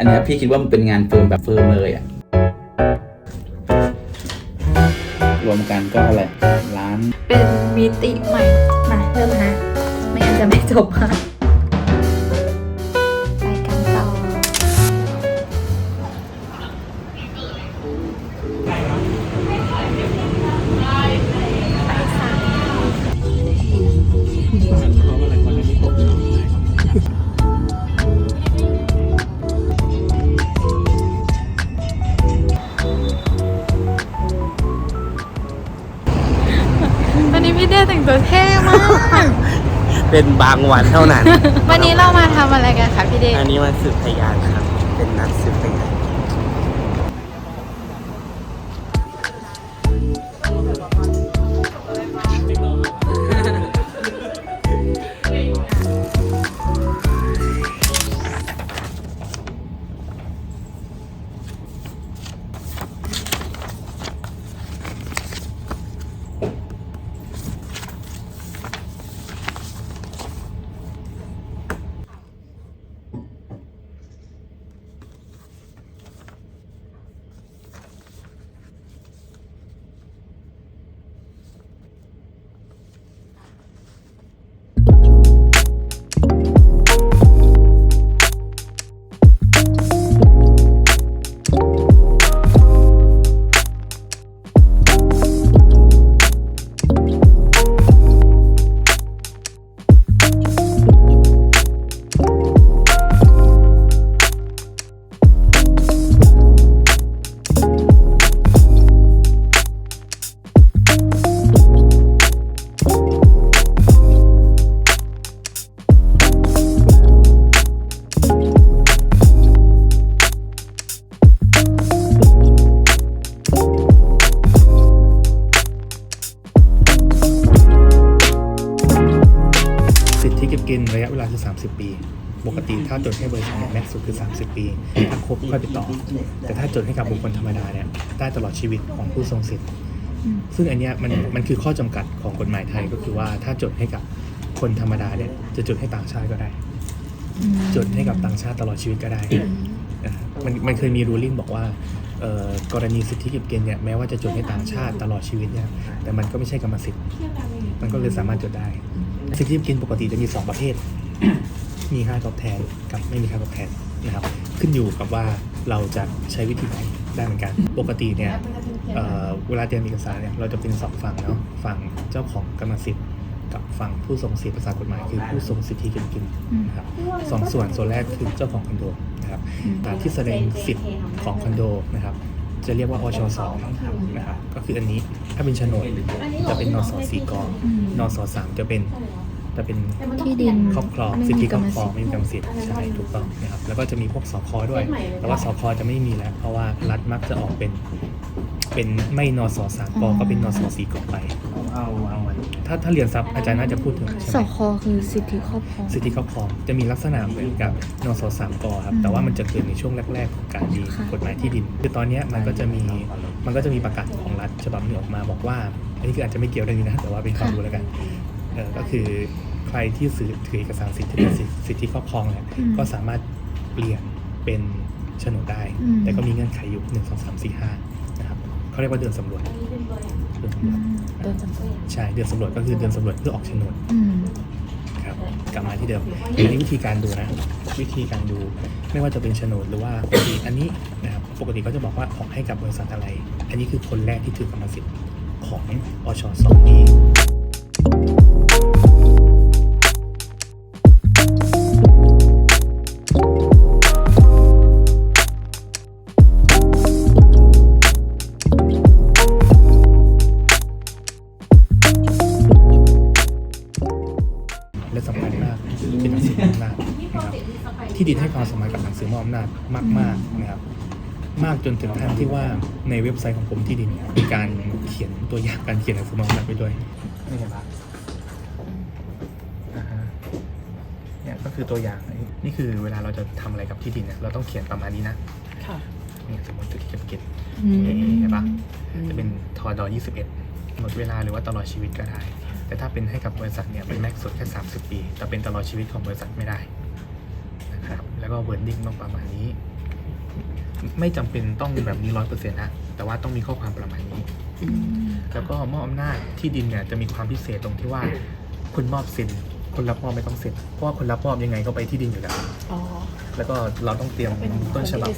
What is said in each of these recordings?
อันเนี้ยพี่คิดว่ามันเป็นงานเฟิร์มแบบเฟิร์มเลยอะรวมกันก็อะไรล้าน เป็นมิติใหม่มาเริ่มนะไม่งั้นจะไม่จบค่ะ เป็นบางวันเท่านั้น วันนี้เรามาทำอะไรกันคะพี่เด้อันนี้มันสืบพยานครับ เป็นนัดสืบพยาน สิทธิเก็บกินระยะเวลาคือ 30 ปี ปกติถ้าจดให้บริษัทเนี่ยแม็กซ์สุดคือ 30 ปี ถ้าครบค่อยไปต่อ แต่ถ้าจดให้กับบุคคลธรรมดาเนี่ยได้ตลอดชีวิตของผู้ทรงสิทธิ์ ซึ่งอันเนี้ยมันมันคือข้อจำกัดของกฎหมายไทยก็คือว่าถ้าจดให้กับคนธรรมดาเนี่ยจะจดให้ต่างชาติก็ได้ จดให้กับต่างชาติตลอดชีวิตก็ได้นะมันมันเคยมีรูลิ่งบอกว่าเอ่อ กรณีสิทธิเก็บเกินเนี่ยแม้ว่าจะจดให้ต่างชาติตลอดชีวิตเนี่ยแต่มันก็ไม่ใช่กรรมสิทธิ์มันก็เลยสามารถจดได้ สิทธิเก็บกินปกติจะมี 2 ประเภท มีค่าตอบแทนกับไม่มีค่าตอบแทนนะครับ ขึ้นอยู่กับว่าเราจะใช้วิธีไหนได้เหมือนกันปกติเนี่ยเอ่อเวลาเตรียมเอกสารเนี่ยเราจะเป็นสองฝั่งเนาะฝั่งเจ้าของกรรมสิทธิ์ กับฝั่งผู้ทรงสิทธิภาษากฎหมายคือผู้ทรงสิทธิเกินกินนะครับสองส่วนส่วนแรกคือเจ้าของคอนโดนะครับแต่ที่แสดงสิทธิ์ของคอนโดนะครับจะเรียกว่าอชสองนะครับก็คืออันนี้ถ้าเป็นโฉนดจะเป็นนสสี่กนสสามจะเป็นจะเป็นที่ดินครอบครองไม่สิทมีธิกครรรอมบครสิองทธิ์ไม่มีกรรมสิทธิ์ใช่ถูกต้องนะครับแล้วก็จะมีพวกสคด้วย แต่ว่าสคจะไม่มีแล้วเพราะว่ารัฐมักจะออกเป็น เป็นไม่นสสามกก็เป็นนสสี่กไปเอาเอาวัน ถ้าถ้าเรียนซับอาจารย์น่าจะพูดถึงสใช่ไหมคคือสิทธิครอบครอง สิทธิครอบครองจะมีลักษณะเหมือนกับนสสามกครับแต่ว่ามันจะเกิดในช่วงแรก ๆ ของการมีค่ะ กฎหมายที่ดิน คือตอนเนี้ยมันก็จะมีมันก็จะมีประกาศของรัฐฉบับหนึงออกมาบอกว่า อันนี้คืออาจจะไม่เกี่ยวเรื่องนี้นะ แต่ว่าเป็นความรู้แล้วกันเออก็คือใครที่ซื้อถือเอกสารสิทธิสิทธิสิทธิครอบครองเนี่ยอืม ก็สามารถเปลี่ยนเป็นโฉนดได้ อืม แต่ก็มีเงื่อนไขอยู่หนึ่งสองสามสี่ห้านะครับเขาเรียกว่าเดือนสำรวจเดือนสำรอืวจม เดินสำรวจใช่เดือนสำรวจก็คือเดือนสำรวจเพื่อออกโฉนดอืม ครับกลับมาที่เดิมอันนี้วิธีการดูนะ วิธีการดูไม่ว่าจะเป็นโฉนดหรือว่าปกติอันนี้นะครับปกติก็จะบอกว่าออกให้กับบริษัทอะไร อันนี้คือคนแรกที่ถือกรรมสิทธิ์ของอชสองนี้ และสำคัญมากเป็นหนังสือมอบอำนาจนะครับที่ดินให้ความสำคัญกับหนังสือมอบอำนาจมากๆนะครับ มากจนถึงขั้นที่ว่าในเว็บไซต์ของกรมที่ดินเนี่ยมีการเขียนตัวอย่างการเขียนหนังสือมอบอำนาจไปด้วยนี่เห็นปะอ่าฮะเนี่ยก็คือตัวอย่างนี่คือเวลาเราจะทำอะไรกับที่ดินเนี่ยเราต้องเขียนประมาณนี้นะค่ะเนี่ยสมมติจุดเก็บเก็บอืมเห็นปะจะเป็นทอดอ21หมดเวลาหรือว่าตลอดชีวิตก็ได้ แต่ถ้าเป็นให้กับบริษัทเนี่ยเป็นแม็กซ์สุดแค่ 30 ปี แต่เป็นตลอดชีวิตของบริษัทไม่ได้นะครับแล้วก็เวิร์ดดิ้งต้องประมาณนี้ ไม่จำเป็นต้องแบบนี้ร้อยเปอร์เซ็นต์นะแต่ว่าต้องมีข้อความประมาณนี้ แล้วก็มอบอำนาจที่ดินเนี่ยจะมีความพิเศษตรงที่ว่า คุณมอบเซ็นคนรับมอบไม่ต้องเซ็นเพราะว่าคนรับมอบยังไงก็ไปที่ดินอยู่แล้วอ๋อแล้วก็เราต้องเตรียมเป็นต้นฉบับ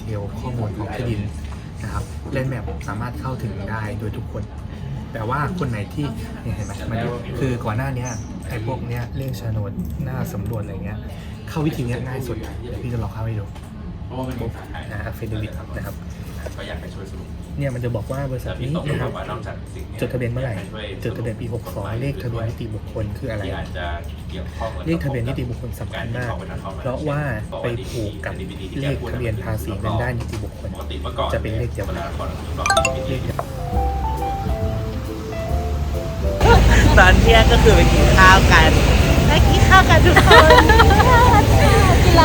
เทลข้อมูลของที่ดินนะครับเลนแมปสามารถเข้าถึงได้โดยทุกคน แต่ว่าคนไหนที่เนี่ยเห็นไหมมันคือก่อนหน้าเนี้ยไอ้พวกเนี้ยเลขโฉนดหน้าสำรวจอะไรเงี้ยเข้าวิธีเนี้ยง่ายสุดเดี๋ยวพี่จะลองเข้าให้ดูปุ๊บนะอัฟเฟเดวินะครับก็อยากไปช่วยสรุป เนี่ยมันจะบอกว่าบริษัทนี้ตกลนะงครับว่านอกจากสิ่งนี้จดทะเบียนเมื่อไหร่จดทะเบียนปี 62 เลขทะเบียนนิติบุคคลคืออะไรที่อาจจะเกี่ยวข้องกับเลขทะเบียนนิติบุคคลสำคัญมาก เพราะว่าไปผูกกับเลขทะเบียนภาษีเงินได้นิติบุคคลปกติเมื่อก่อนจะเป็นเลขเดียวเวกันลาก่อนเราเลขเดียวตอนเที่ยงก็คือไปกินข้าวกันไปกินข้าวกันทุกคนกินอะไร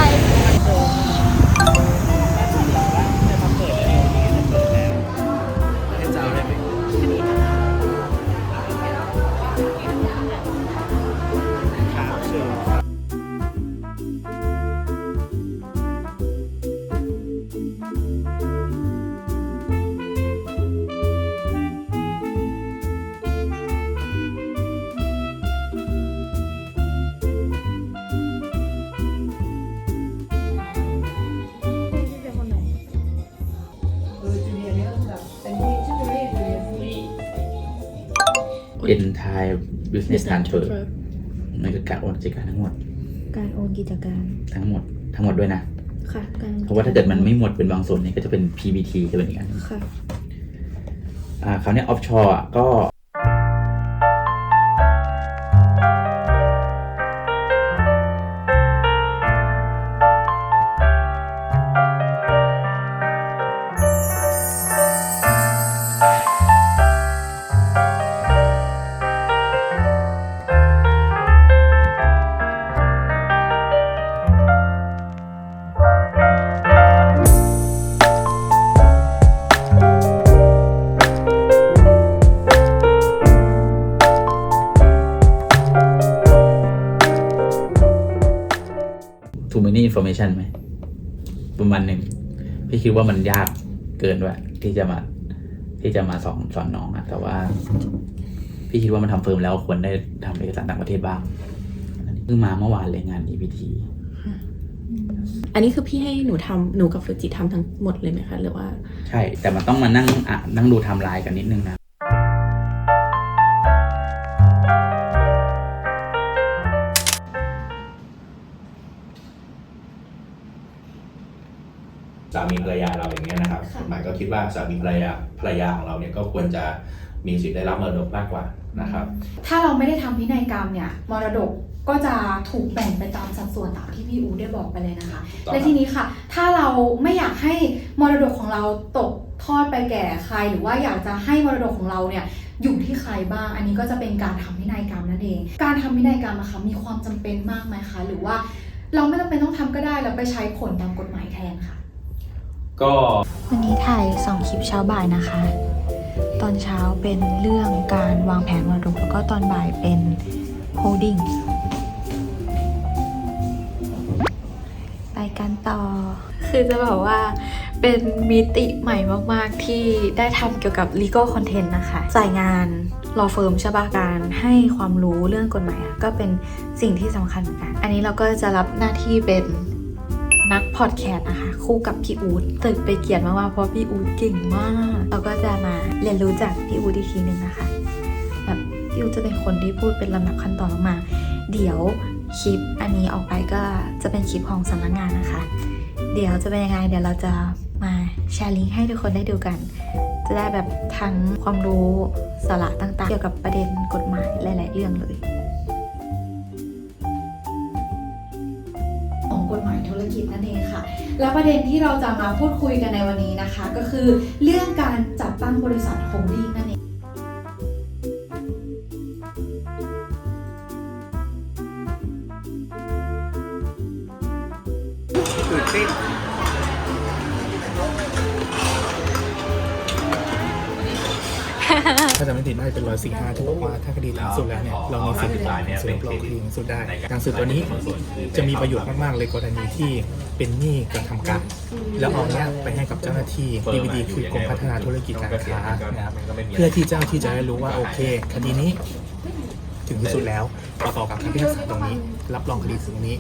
เอ็นไทยบิสเนสทรานเฟอร์มันคือการโอนกิจการทั้งหมด การโอนกิจการทั้งหมดทั้งหมดด้วยนะ ค่ะการเพราะว่าถ้าเกิดมันไม่หมดเป็นบางส่วนเนี่ยก็จะเป็น PBT จะเป็นอีกอันหนึ่งค่ะอ่าคราวเนี้ออฟชอร์ก็ information ไหมประมาณหนึ่งพี่คิดว่ามันยากเกินด้วยที่จะมาที่จะมาสอนสอนน้องอะแต่ว่า พี่คิดว่ามันทำเฟิร์มแล้วควรได้ทำเอกสารต่างประเทศบ้างเพิ่งมาเมื่อวานเลยงาน EPT อันนี้คือพี่ให้หนูทำหนูกับฟูจิทำทั้งหมดเลยไหมคะ หรือว่า ใช่ แต่มันต้องมานั่งอะนั่งดูไทำลายกันนิดนึงนะ เราอย่างเงี้ยนะครับกฎหมายก็คิดว่าสามีภรรยาภรรยาของเราเนี่ยก็ควรจะมีสิทธิ์ได้รับมรดกมากกว่านะครับ ถ้าเราไม่ได้ทำพินัยกรรมเนี่ยมรดกก็จะถูกแบ่งไปตามสัดส่วนตามที่พี่อูได้บอกไปเลยนะคะต่อครับและทีนี้ค่ะ ถ้าเราไม่อยากให้มรดกของเราตกทอดไปแก่ใคร หรือว่าอยากจะให้มรดกของเราเนี่ยอยู่ที่ใครบ้าง อันนี้ก็จะเป็นการทำพินัยกรรมนั่นเอง การทำพินัยกรรมนะคะมีความจำเป็นมากไหมคะ หรือว่าเราไม่จำเป็นต้องทำก็ได้แล้วไปใช้ผลตามกฎหมายแทนค่ะ ก็วันนี้ถ่าย2คลิปเช้าบ่ายนะคะ ตอนเช้าเป็นเรื่องการวางแผนมรดกแล้วก็ตอนบ่ายเป็น holding ไปกันต่อ คือจะบอกว่าเป็นมิติใหม่มากๆที่ได้ทำเกี่ยวกับ legal content นะคะสายงาน law firm ใช่ปะการให้ความรู้เรื่องกฎหมายอะก็เป็นสิ่งที่สำคัญเหมือนกัน อันนี้เราก็จะรับหน้าที่เป็นนัก พอดแคสต์นะคะคู่กับพี่อูดตึกไปเกียรติมากๆเพราะพี่อูดเก่งมาก เราก็จะมาเรียนรู้จากพี่อูดอีกทีหนึ่งนะคะแบบพี่อูดจะเป็นคนที่พูดเป็นลำดับขั้นตอนมากๆเดี๋ยวคลิปอันนี้ออกไปก็จะเป็นคลิปของสำนักงานนะคะ เดี๋ยวจะเป็นยังไงเดี๋ยวเราจะมาแชร์ลิงก์ให้ทุกคนได้ดูกัน จะได้แบบทั้งความรู้สาระต่างๆ เกี่ยวกับประเด็นกฎหมายหลายๆเรื่องเลย ธุรกิจนั่นเองค่ะ และประเด็นที่เราจะมาพูดคุยกันในวันนี้นะคะ ก็คือเรื่องการจัดตั้งบริษัทโฮลดิ้งนั่นเอง ถ้าจะไม่ผิดน่าจะเป็นร้อยสี่ห้าที่บอกว่าถ้าคดีถึงสุดแล้วเนี่ยเรามีสิทธิ์ฟ้อสืบรองคดีถึงสุดได้ การสืบตัวนี้จะมีประโยชน์มากๆเลยกรณีที่เป็นหนี้กระทำการแล้วเอาเนี้ยไปให้กับเจ้าหน้าที่ DBD คือกรมพัฒนาธุรกิจการค้านะครับเพื่อที่เจ้าหน้าที่จะได้รู้ว่าโอเค คดีนี้ถึงที่สุดแล้วประกอบกับคำพิพากษาตรงนี้ รับรองคดีถึงนี้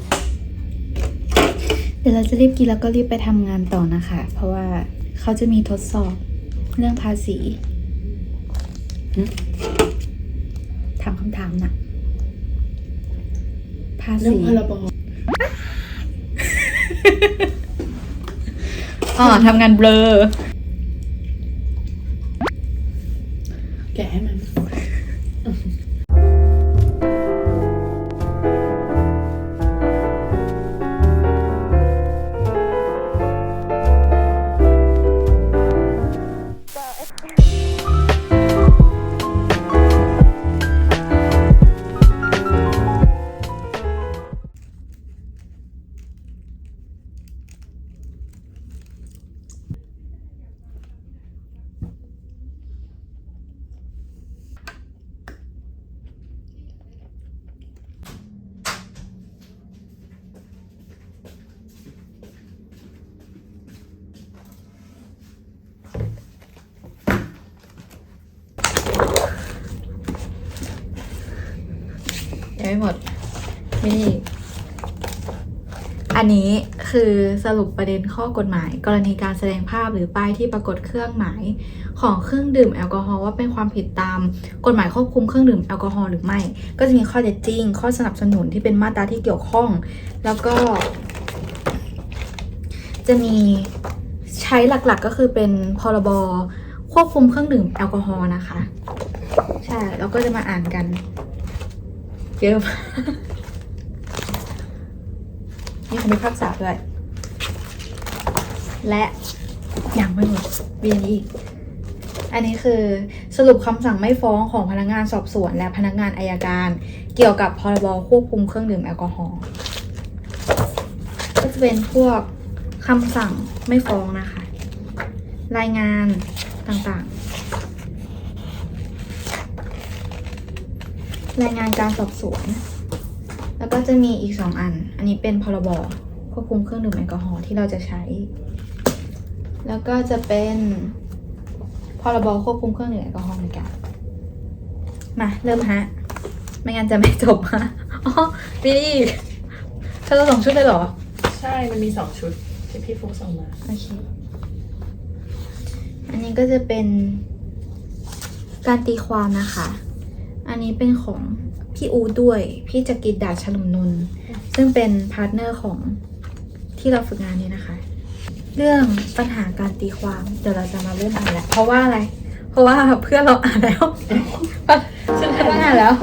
เดี๋ยวเราจะรีบกินแล้วก็รีบไปทำงานต่อนะคะ เพราะว่าเขาจะมีทดสอบเรื่องภาษี ถามคำถามนะภาเรื่องษีพรบอ๋อทำงานเบลอ ไม่หมดมีอีกอันนี้คือสรุปประเด็นข้อกฎหมาย กรณีการแสดงภาพหรือป้ายที่ปรากฏเครื่องหมาย ของเครื่องดื่มแอลกอฮอล์ว่าเป็นความผิดตาม กฎหมายควบคุมเครื่องดื่มแอลกอฮอล์หรือไม่ ก็จะมีข้อเท็จจริง ข้อสนับสนุนที่เป็นมาตราที่เกี่ยวข้อง แล้วก็ จะมีใช้หลักๆก็คือเป็นพรบควบคุมเครื่องดื่มแอลกอฮอล์นะคะ ใช่แล้วก็จะมาอ่านกัน เยอะมากนี่คำพิพากษาด้วย และยังไม่หมดมีอันนี้อีก อันนี้คือสรุปคำสั่งไม่ฟ้องของพนักงานสอบสวน และพนักงานอายการ เกี่ยวกับพรบควบคุมเครื่องดื่มแอลกอฮอล์ก็จะเป็นพวกคำสั่งไม่ฟ้องนะคะ รายงานต่างๆ รายงานการสอบสวน แล้วก็จะมีอีกสองอัน อันนี้เป็นพรบควบคุมเครื่องดื่มแอลกอฮอล์ที่เราจะใช้ แล้วก็จะเป็นพรบควบคุมเครื่องดื่มแอลกอฮอล์เหมือนกันมาเริ่มฮะ ไม่งั้นจะไม่จบฮะอ๋อมีอีกเธอจะส่งชุดเลยเหรอ ใช่ มันมีสองชุดที่พี่ฟุกส่งมา โอเค อันนี้ก็จะเป็นการตีความนะคะ อันนี้เป็นของพี่อูด้วย พี่จักริดดาฉลุมนนท์ซึ่งเป็นพาร์ทเนอร์ของที่เราฝึกงานนี้นะคะ เรื่องปัญหาการตีความ เดี๋ยวเราจะมาเริ่มอ่านแล้วเพราะว่าอะไร เพราะว่าเพื่อนเราอ่านแล้วฉันอ่านแล้ว